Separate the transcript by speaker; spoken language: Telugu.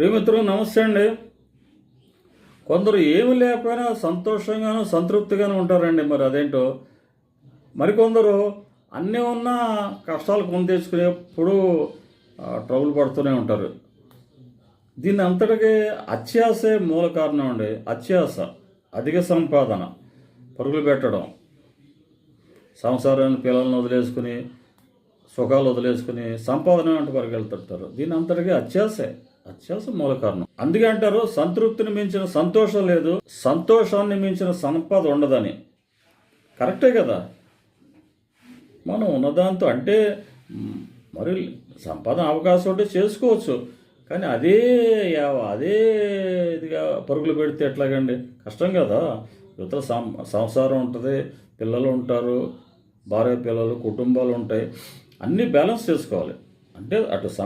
Speaker 1: ప్రియమిత్రులు నమస్తే అండి. కొందరు ఏమి లేకపోయినా సంతోషంగాను సంతృప్తిగాను ఉంటారండి. మరి అదేంటో? మరికొందరు అన్నీ ఉన్న కష్టాలు కొని తెచ్చుకునేప్పుడు ట్రబుల్ పడుతూనే ఉంటారు. దీని అంతటికి అత్యాసే మూల కారణం అండి. అత్యాస అధిక సంపాదన పరుగులు పెట్టడం. సంసారాన్ని పిల్లలను వదిలేసుకుని సుఖాలు వదిలేసుకుని సంపాదన వెంట పరిగెళ్తుంటారు దీని అంతటికీ అత్యాసే అత్యవసర మూల కారణం. అందుకే అంటారు సంతృప్తిని మించిన సంతోషం లేదు సంతోషాన్ని మించిన సంపద ఉండదని. కరెక్టే కదా? మనం ఉన్నదాంతో అంటే మరి సంపాదన అవకాశం ఉంటే చేసుకోవచ్చు. కానీ అదే అదే ఇదిగా పరుగులు పెడితే ఎట్లాగండి? కష్టం కదా? యువతల సం సంసారం ఉంటుంది పిల్లలు ఉంటారు భార్య పిల్లలు కుటుంబాలు ఉంటాయి. అన్నీ బ్యాలెన్స్ చేసుకోవాలి. అంటే అటు సం